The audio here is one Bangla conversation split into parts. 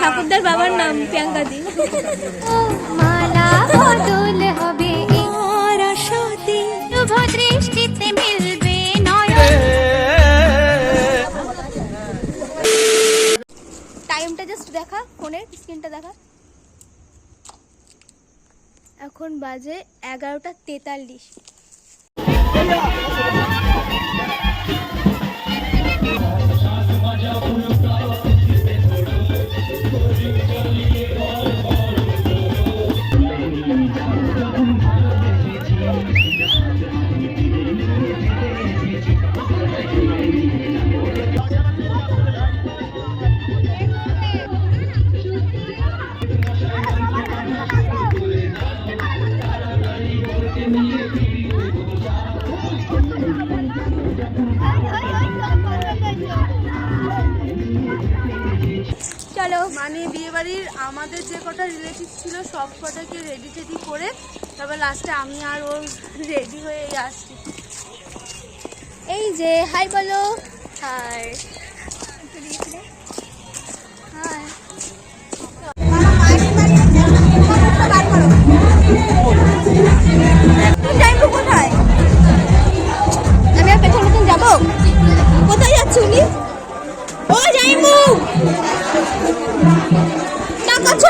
ঠাকুরদার বাবার নাম প্রিয়াঙ্কা দি। মালা বদল হবে আশাতে। শুভ দৃষ্টিতে মিলবে টাইমটা জাস্ট দেখা ফোনের স্ক্রিনটা দেখা। এখন বাজে এগারোটা তেতাল্লিশ। মানে বিয়ে বাড়ির আমাদের যে কটা রিলেটিভ ছিল, সব কটাকে রেডি টেডি করে তারপর লাস্টে আমি আর ওর রেডি হয়ে আসছি। এই যে হাই বলো। হাই হাই আমি যাব? কোথায়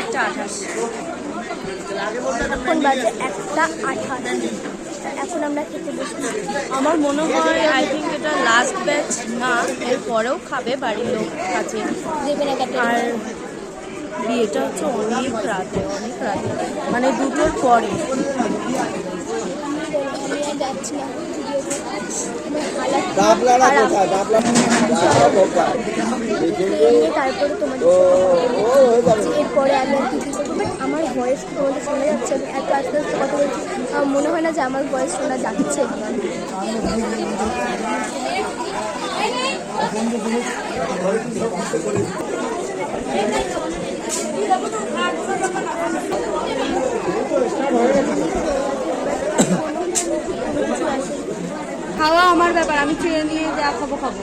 একটা আঠাশ। এখন বাজে একটা আঠাশ। এখন আমরা খেতে বসেছি। আমার মনে হয় আই থিঙ্ক এটা লাস্ট ব্যাচ না এর পরেও খাবে বাড়ির লোক না আর বিয়েটা হচ্ছে অনেক রাতে অনেক রাতে। মানে দুটোর পরে। তারপরে তোমাদের এরপরে আমি আর আমার ভয়েস তোমাদের শোনা যাচ্ছে, আমি এত আস্তে আস্তে কথা বলছি। মনে হয় না যে আমার ভয়েস শোনা যাচ্ছে খাওয়া আমার ব্যাপার, আমি চেয়ে নিয়ে যা খাব খাব।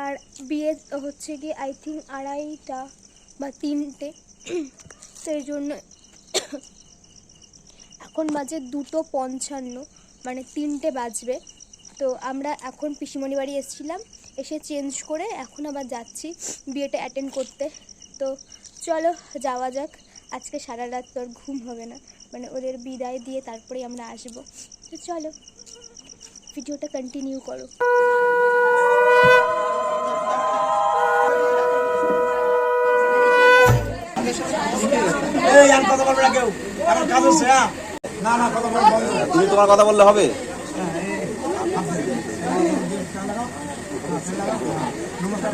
আর বিয়ে হচ্ছে গিয়ে আই থিঙ্ক আড়াইটা বা তিনটে। সেই জন্য এখন বাজে দুটো পঞ্চান্ন মানে তিনটে বাজবে। তো আমরা এখন পিসিমণি বাড়ি এসেছিলাম, এসে চেঞ্জ করে এখন আবার যাচ্ছি বিয়েটা অ্যাটেন্ড করতে। তো চলো, যাওয়া যাক। আজকে সারা রাত তোর ঘুম হবে না মানে ওদের বিদায় দিয়ে তারপরেই আমরা আসব। তো চলো, ভিডিওটা কন্টিনিউ করো। এই আর কথা বলবে না কেউ। আমার কাজ হচ্ছে হ্যাঁ? না না কথা বলা বন্ধ তুমি তোমার কথা বললে হবে? নমস্কার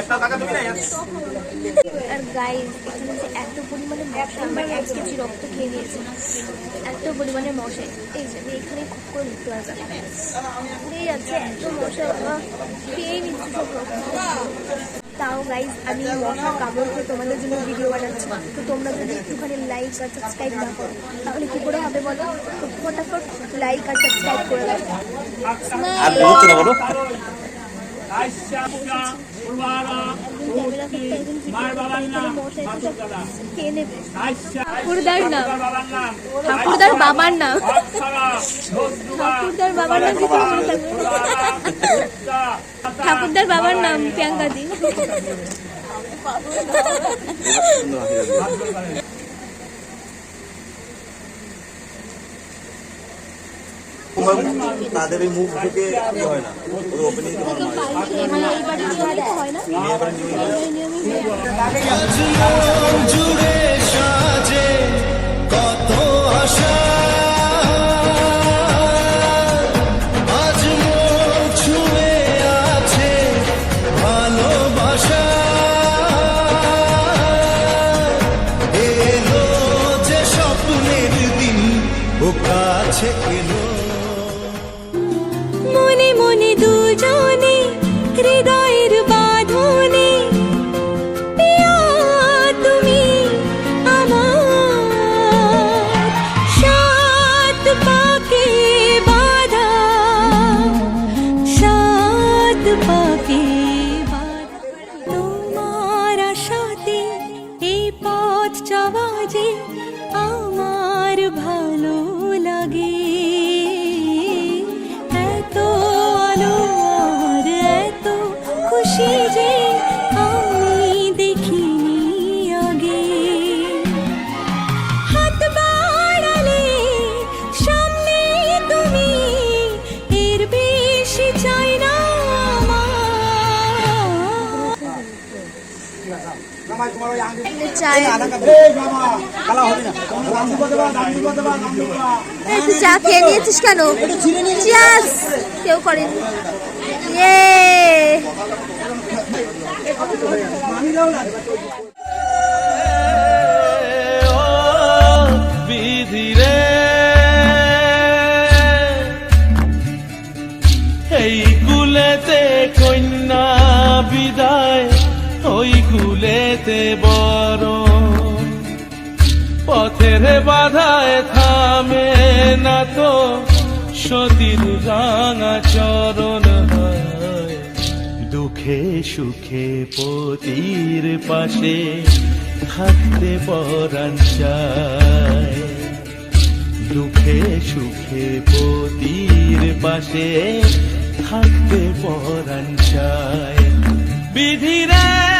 একটা টাকা আর গাইজ এখানে যে এত পরিমাণে মশা আমার এক কেজি রক্ত খেয়ে নিয়েছে। এত পরিমাণে মশা। এই যে এখানে খুব করে পারবে যাচ্ছে এত মশা খেয়ে নিচ্ছে সব রক্ত। তাও গাইজ আমি মশা কামড় করে তোমাদের জন্য ভিডিও বানাচ্ছি। তো তোমরা যদি একটুখানি লাইক আর সাবস্ক্রাইব না করো তাহলে কী করে হবে বলো? তো ফটাফট লাইক আর সাবস্ক্রাইব করে দাও। ঠাকুরদার নাম। ঠাকুরদার বাবার নাম। ঠাকুরদার বাবার নাম কি? ঠাকুরদার বাবার নাম প্রিয়াঙ্কা দি। তাদের ওই মুখ থেকে হয় না? ওদের ওপেনিং হয়। জুড়ে সাজে কত আশা কাছে এলো চা খেয়ে নিয়েছিস কেন? চিয়ার্স কেউ করেনি। ইয়ে পথের বাধায় থামে না তো সতীর রাঙা চরণ দুঃখে সুখে পতির পাশে থাকতে পরাণ দুঃখে সুখে পতির পাশে থাকতে পরাণ চায়। বিধিরে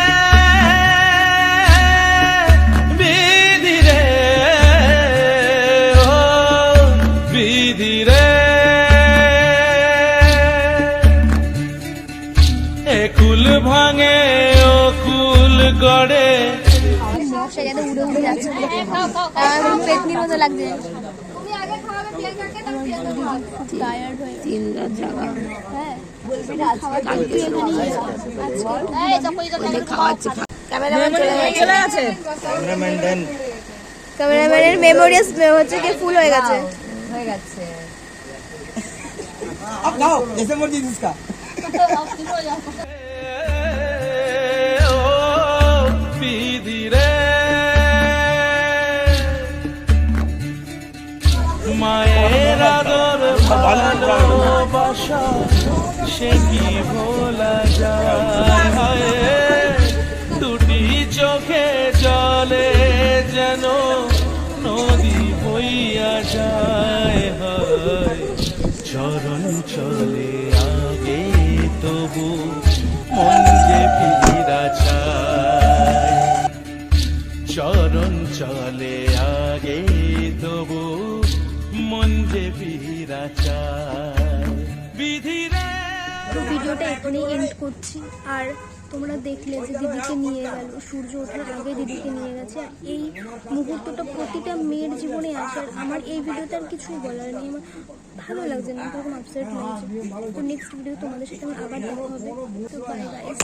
পেটনির মতো লাগছে খুব টায়ার্ড হয়ে তিন রাত জাগা হ্যাঁ ক্যামেরাম্যানের মেমোরিয়াস হচ্ছে কি ফুল হয়ে গেছে अब गाओ जैसे मर्जी जिसका ও মায়ের আদর ভালোবাসা সে কি ভোলা যায়? দুটি চোখে জলে যেন নদী বইয়া যায়। হয় চরণ চলে আগে তবু মন যে ফিরা চায়। চরণ চলে আগে তবু মন যে ফিরা চায়। বিধিরে তো ভিডিওটা এখানেই এন্ড করছি। আর তোমরা দেখলে যে দিদিকে নিয়ে গেল, সূর্য ওঠার আগে দিদিকে নিয়ে গেছে। এই মুহূর্তটা প্রতিটা মেয়ের জীবনে আসে। আর আমার এই ভিডিওতে আর কিছুই বলার নেই। আমার ভালো লাগছে না, এরকম আপসেট লাগছে। তো নেক্সট ভিডিও তোমাদের সাথে আমার আবার দেখা হবে। তো বাই গাইস